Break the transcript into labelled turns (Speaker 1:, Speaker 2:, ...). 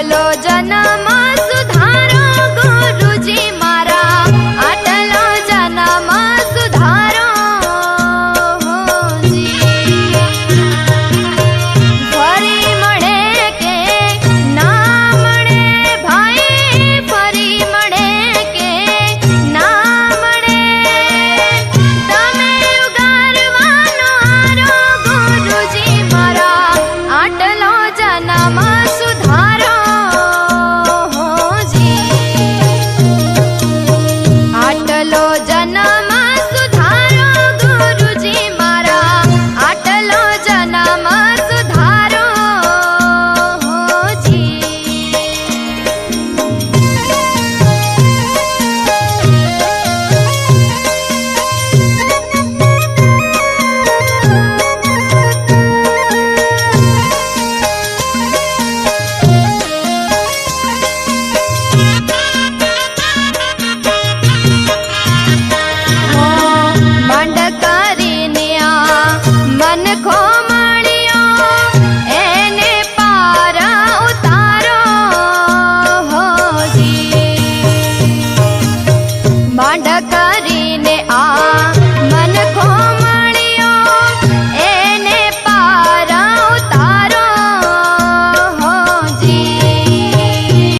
Speaker 1: হলো জনম માંડ કરીને આ